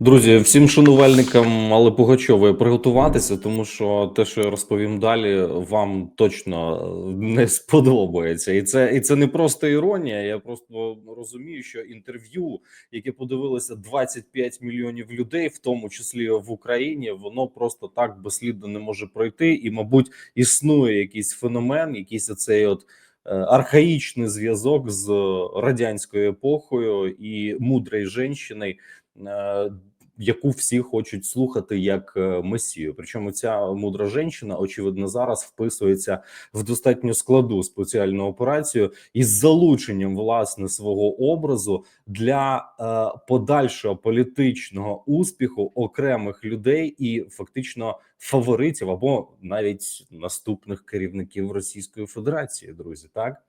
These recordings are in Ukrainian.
Друзі, всім шанувальникам Алли Пугачової приготуватися, тому що те, що я розповім далі, вам точно не сподобається, і це і це не просто іронія. Я просто розумію, що інтерв'ю, яке подивилося 25 мільйонів людей, в тому числі в Україні, воно просто так безслідно не може пройти. І, мабуть, існує якийсь феномен, якийсь оцей от. е, Архаїчний зв'язок з радянською епохою і мудрою жінкою, яку всі хочуть слухати як е, месію. Причому ця мудра жінка, очевидно, зараз вписується в достатньо складу спеціальну операцію із залученням власне свого образу для е, подальшого політичного успіху окремих людей і фактично фаворитів або навіть наступних керівників Російської Федерації. Друзі, так.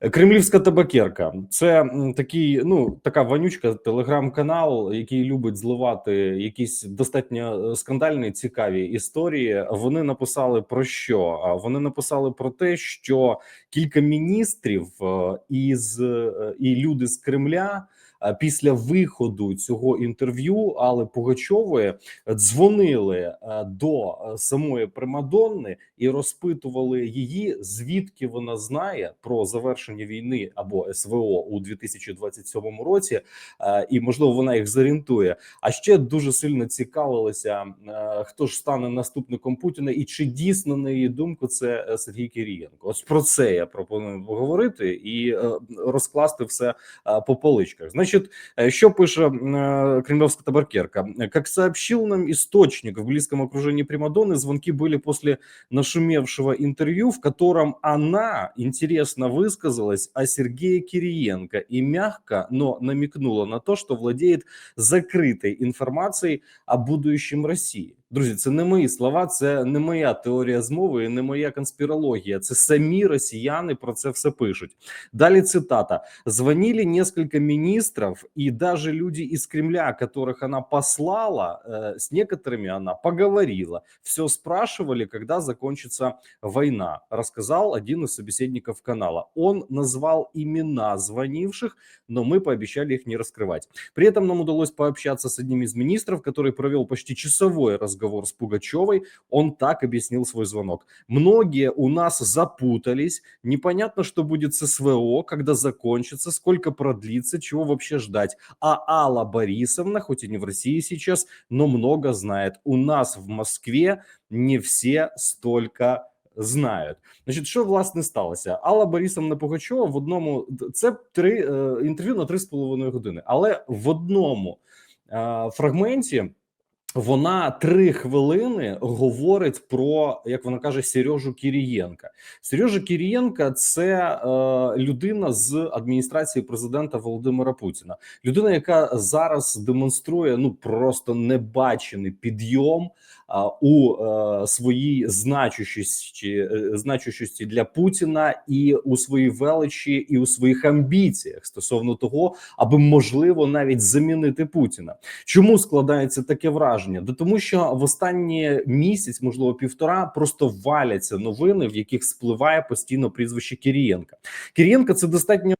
Кремлівська табакерка це такий, ну така вонючка, телеграм-канал, який любить зливати якісь достатньо е, скандальні цікаві історії. Вони написали про що? Вони написали про те, що кілька міністрів е, із е, і люди з Кремля. Е, Після виходу цього інтерв'ю Алли Пугачової дзвонили е, до е, самої Примадонни і розпитували її, звідки вона знає про завершення війни або СВО у 2027 році, е, і можливо вона їх зорієнтує. А ще дуже сильно цікавилися, е, хто ж стане наступником Путіна, і чи дійсно на її думку це е, Сергій Кирієнко. Ось про це я пропоную поговорити і е, розкласти все е, по поличках. Значить, е, що пише е, кремлевская табакерка? Как сообщил нам источник в близком окружении Примадонны, звонки были после нашумевшего интервью, в котором она интересно высказалась о Сергее Кириенко и мягко, но намекнула на то, что владеет закрытой информацией о будущем России. Друзі, це не мої слова, це не моя теорія змови, і не моя конспірологія. Це самі росіяни про це все пишуть. Далі цитата: звонили несколько министров и даже люди из Кремля, которых она послала, э, с некоторыми она поговорила. Все спрашивали, когда закончится война, рассказал один из собеседников канала. Он назвал имена звонивших, но мы пообещали их не раскрывать. При этом нам удалось пообщаться с одним из министров, который провел почти часовой разговор с Пугачевой. Он так объяснил свой звонок. Многие у нас запутались, непонятно, что будет с СВО, когда закончится, сколько продлится, чего вообще ждать. А Алла Борисовна, хоть и не в России сейчас, но много знает. У нас в Москве не все столько знають. Значить, що власне сталося? Алла Борисовна Пугачова в одному це три е, інтерв'ю на три з половиною години, але в одному е, фрагменті. Вона три хвилини говорить про, як вона каже, Сережу Кірієнка. Сережа Кірієнка це е, людина з адміністрації президента Володимира Путіна. Людина, яка зараз демонструє ну просто небачений підйом у е, своїй значущості, е, значущості для Путіна і у своїй величі, і у своїх амбіціях стосовно того, аби можливо навіть замінити Путіна. Чому складається таке враження? Да тому, що в останні місяць, можливо, півтора, просто валяться новини, в яких спливає постійно прізвище Кирієнка. Кирієнка це достатньо.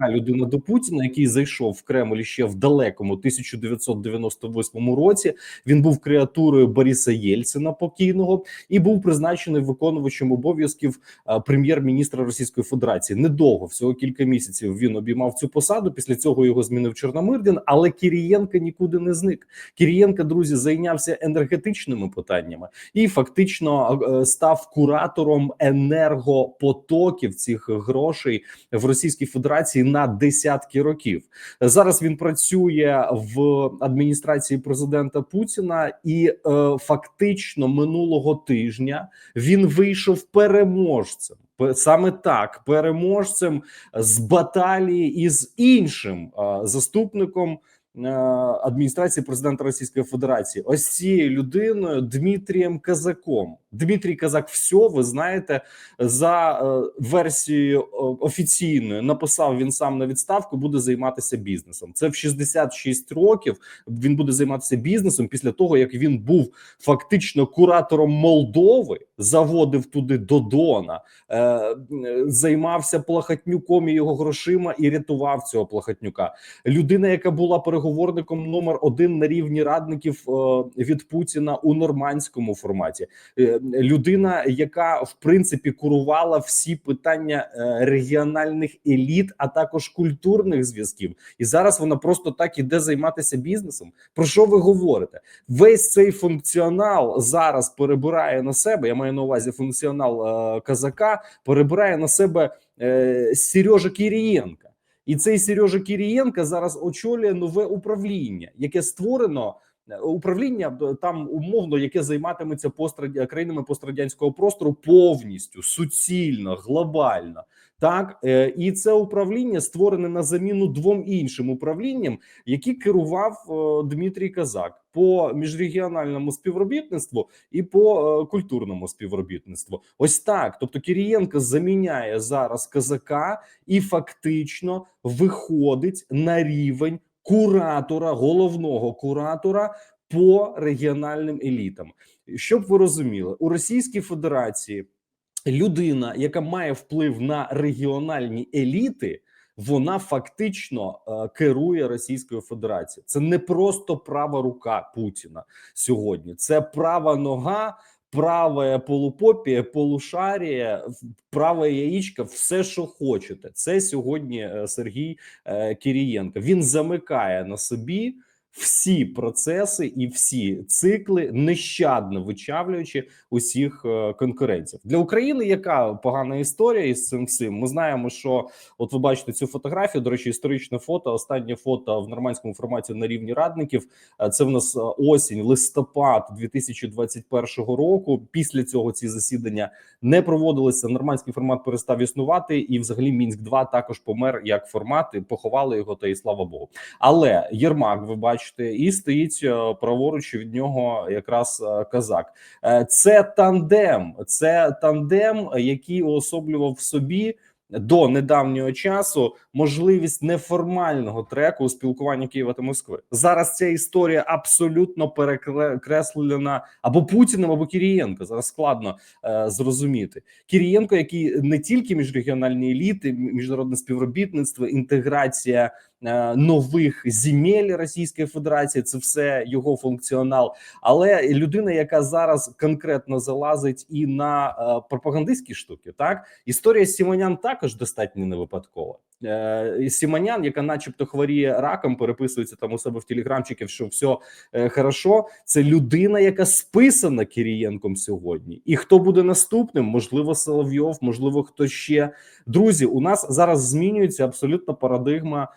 Людина до Путіна, який зайшов в Кремль ще в далекому 1998 році. Він був креатурою Бориса Єльцина покійного і був призначений виконувачем обов'язків е, прем'єр-міністра Російської Федерації. Недовго всього кілька місяців він обіймав цю посаду. Після цього його змінив Чорномирдін. Але Кірієнка нікуди не зник. Кірієнка, друзі, зайнявся енергетичними питаннями і фактично е, став куратором енергопотоків цих грошей в Російській Федерації на десятки років. Зараз він працює в адміністрації президента Путіна, і е, фактично минулого тижня він вийшов переможцем. Саме так, переможцем з баталії із іншим е, заступником е, адміністрації президента Російської Федерації, ось цією людиною Дмитрієм Казаком. Дмитрій Казак, все, ви знаєте, за е, версією е, офіційною написав він сам на відставку, буде займатися бізнесом. Це в 66 років. Він буде займатися бізнесом після того, як він був фактично куратором Молдови, заводив туди Додона, е, займався плахатнюком і його грошима і рятував цього плахатнюка. Людина, яка була переговорником номер один на рівні радників е, від Путіна у нормандському форматі. Е, людина, яка в принципі курувала всі питання е, регіональних еліт, а також культурних зв'язків, і зараз вона просто так іде займатися бізнесом. Про що ви говорите? Весь цей функціонал зараз перебирає на себе. Я маю на увазі функціонал е, казака, перебирає на себе е, Сережа Кірієнка. І цей Сережа Кірієнка зараз очолює нове управління, яке створено управління там умовно, яке займатиметься пострадя країнами пострадянського простору повністю суцільно, глобально. Так Е, і це управління створене на заміну двом іншим управлінням, які керував е, Дмитрій Казак по міжрегіональному співробітництву і по е, культурному співробітництву. Ось так. Тобто Кирієнко заміняє зараз казака і фактично виходить на рівень куратора, головного куратора по регіональним елітам. Щоб ви розуміли, у Російській Федерації людина, яка має вплив на регіональні еліти. Вона фактично е, керує Російською Федерацією. Це не просто права рука Путіна сьогодні. Це права нога, праве полупопія, полушарія, праве яїчка. все, що хочете. Це сьогодні е, Сергій е, Кірієнко. Він замикає на собі всі процеси і всі цикли, нещадно вичавлюючи усіх е, конкурентів для України. Яка погана історія із цим всім? Ми знаємо, що от ви бачите цю фотографію. До речі, історичне фото. Останнє фото в нормандському форматі на рівні радників. Е, Це в нас е, осінь, листопад 2021 року. Після цього ці засідання не проводилися. Нормандський формат перестав існувати, і взагалі мінськ 2 також помер як формат. і Поховали його, та і слава Богу. Але Єрмак, ви бачите, і стоїть е, праворуч від нього якраз е, казак. Е, Це тандем, це тандем, який уособлював в собі. До недавнього часу можливість неформального треку у спілкуванні Києва та Москви зараз. Ця історія абсолютно перекреслена або Путіним, або Кірієнко. Зараз складно е, зрозуміти Кірієнко, який не тільки міжрегіональні еліти, міжнародне співробітництво, інтеграція нових земель Російської Федерації. Це все його функціонал. Але людина, яка зараз конкретно залазить і на е, пропагандистські штуки, так історія Сімонян також достатньо не випадкова. Е, Сімонян, яка, начебто, хворіє раком, переписується там у себе в телеграмчиків, що все е, хорошо. Це людина, яка списана Кирієнком сьогодні. І хто буде наступним? Можливо, Соловйов, можливо, хто ще друзі. У нас зараз змінюється абсолютно парадигма.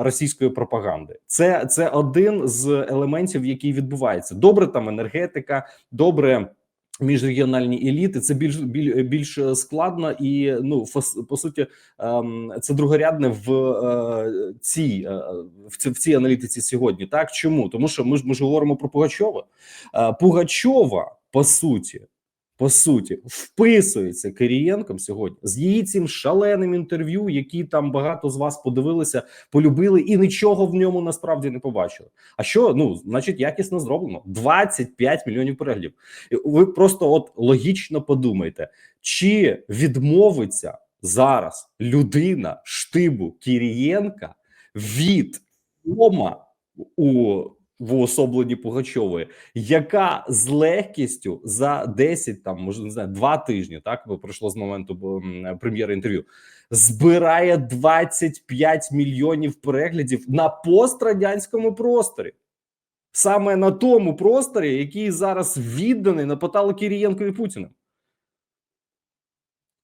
Російської пропаганди це це один з елементів, який відбувається. Добре, там енергетика, добре міжрегіональні еліти. Це більш біль, більш складно і ну по суті, ем, це другорядне в е, цій е, в цій аналітиці сьогодні. Так чому? Тому що ми ж ми ж говоримо про Пугачова. Е, Пугачова по суті. По суті, вписується Кирієнком сьогодні з її цим шаленим інтерв'ю, які там багато з вас подивилися, полюбили і нічого в ньому насправді не побачили. А що ну, значить, якісно зроблено? 25 мільйонів переглядів. Ви просто от логічно подумайте, чи відмовиться зараз людина штибу Кірієнка від Тома у в уособленні Пугачової, яка з легкістю за 10, там може не знаю, два тижні, так пройшло з моменту прем'єри інтерв'ю, збирає 25 мільйонів переглядів на пострадянському просторі. Саме на тому просторі, який зараз відданий на поталу Кірієнкові Путіним.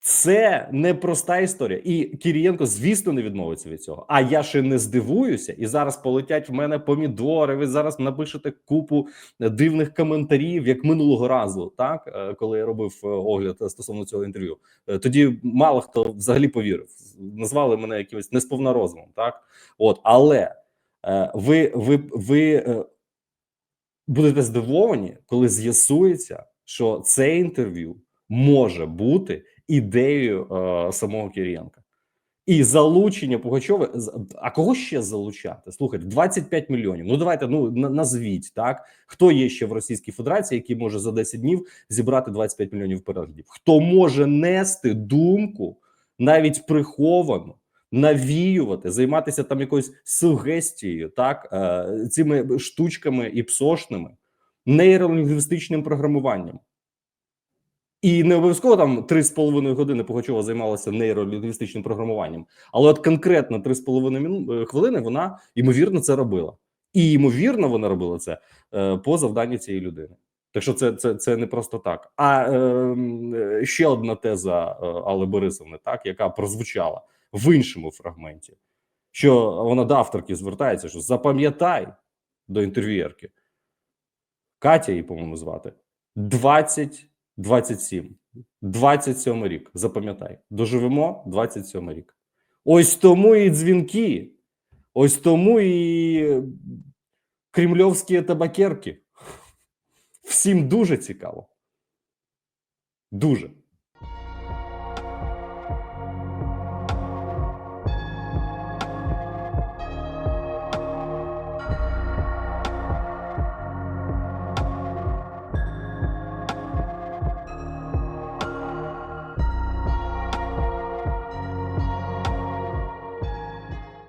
Це непроста історія, і Кірієнко, звісно, не відмовиться від цього. А я ще не здивуюся, і зараз полетять в мене помідори. Ви зараз напишете купу дивних коментарів, як минулого разу, так е, коли я робив е, огляд стосовно цього інтерв'ю. Е, Тоді мало хто взагалі повірив. Назвали мене якимось несповна розумом. Так, от але е, ви, ви, ви е, будете здивовані, коли з'ясується, що це інтерв'ю може бути ідеєю е, самого Кирієнка. І залучення Пугачова. А кого ще залучати? Слухайте, 25 мільйонів. Ну давайте ну назвіть так. Хто є ще в Російській Федерації, який може за 10 днів зібрати 25 мільйонів переглядів? Хто може нести думку навіть приховану, навіювати, займатися там якоюсь сугестією, так е, цими штучками і псошними нейролінгвістичним програмуванням. І не обов'язково там 3,5 години Пугачова займалася нейролінгвістичним програмуванням, але от конкретно 3,5 міну- е, хвилини вона ймовірно це робила. І ймовірно, вона робила це е, по завданню цієї людини. Так що це, це, це не просто так. А е, е, ще одна теза е, Алли Борисовни, так, яка прозвучала в іншому фрагменті, що вона до авторки звертається, що запам'ятай до інтерв'єрки. Катя її, по-моєму, звати 20 27. 27 рік. Запам'ятай, доживемо 27 рік. Ось тому і дзвінки, ось тому і кремльовські табакерки. Всім дуже цікаво. Дуже.